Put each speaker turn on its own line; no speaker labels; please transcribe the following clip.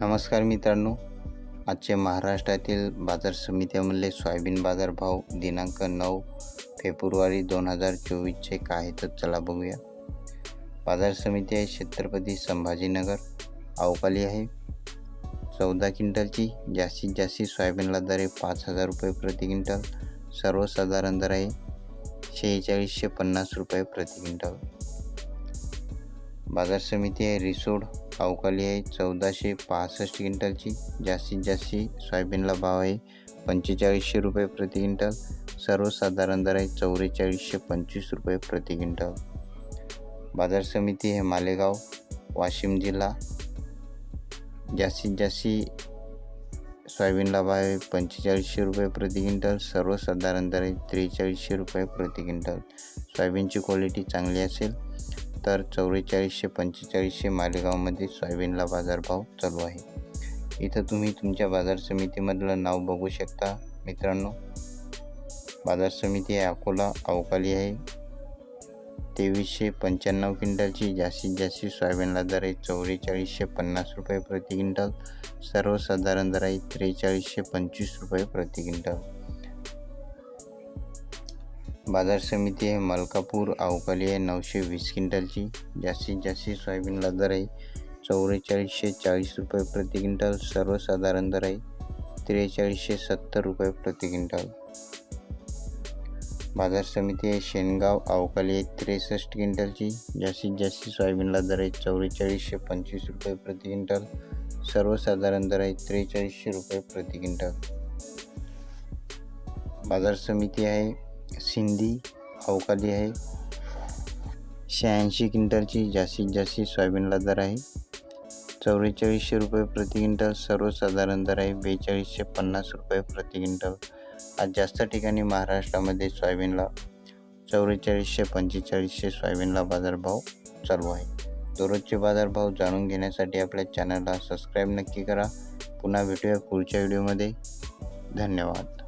नमस्कार मित्रांनो आजचे महाराष्ट्रातील बाजार समित्यामधले सोयाबीन बाजारभाव दिनांक नऊ फेब्रुवारी दोन हजार चोवीसचे काय आहे तर चला बघूया. बाजार समिती आहे छत्रपती संभाजीनगर अवकाली आहे. चौदा क्विंटलची जास्तीत जास्त सोयाबीनला दर आहे पाच हजार रुपये प्रति क्विंटल सर्वसाधारण दर आहे शेहेचाळीसशे पन्नास रुपये प्रति क्विंटल. बाजार समिती आहे रिसोड अवकाली आहे. चौदाशे पासष्ट क्विंटलची. जास्तीत जास्त सोयाबीनला भाव आहे. पंचेचाळीसशे रुपये प्रति क्विंटल. सर्वसाधारण दर आहे चौवेचाळीसशे पंचवीस रुपये प्रति क्विंटल. बाजार समिती हे मालेगाव वाशिम जिल्हा. जास्तीत जास्त सोयाबीनला भाव आहे पंचेचाळीसशे रुपये प्रति क्विंटल. सर्वसाधारण दर आहे त्रेचाळीसशे रुपये प्रति क्विंटल. सोयाबीनची क्वालिटी चांगली असेल. तर चौवेचाळीसशे पंचेचाळीसशे मालेगावमध्ये सोयाबीनला बाजारभाव चालू आहे. इथं तुम्ही तुमच्या बाजार समितीमधलं नाव बघू शकता. मित्रांनो बाजार समिती आहे अकोला अवकाली आहे. तेवीसशे पंच्याण्णव क्विंटलची जास्तीत जास्त सोयाबीनला दर आहे चौवेचाळीसशे पन्नास रुपये प्रति क्विंटल. सर्वसाधारण दर आहे त्रेचाळीसशे पंचवीस रुपये प्रति क्विंटल. बाजार समिती आहे मलकापूर अवकाली आहे नऊशे वीस क्विंटलची. जास्तीत जास्त सोयाबीनला दर आहे. चौवेचाळीसशे चाळीस रुपये प्रति क्विंटल सर्वसाधारण दर आहे. त्रेचाळीसशे सत्तर रुपये प्रति क्विंटल. बाजार समिती आहे शेनगाव अवकाली आहे त्रेसष्ट क्विंटलची. जास्तीत जास्त सोयाबीनला दर आहे चौवेचाळीसशे पंचवीस रुपये प्रति क्विंटल सर्वसाधारण दर आहे त्रेचाळीसशे रुपये प्रति क्विंटल. बाजार समिती आहे सिंधी अवकाली आहे. शहाऐंशी क्विंटलची जास्तीत जास्त सोयाबीनला दर आहे. चौवेचाळीसशे रुपये प्रति क्विंटल सर्वसाधारण दर आहे. बेचाळीसशे पन्नास रुपये प्रति क्विंटल. आज जास्त ठिकाणी महाराष्ट्रामध्ये सोयाबीनला चौवेचाळीसशे पंचेचाळीसशे सोयाबीनला बाजारभाव चालू आहे. दररोजचे बाजारभाव जाणून घेण्यासाठी आपल्या चॅनलला सबस्क्राईब नक्की करा. पुन्हा भेटूया पुढच्या व्हिडिओमध्ये. धन्यवाद.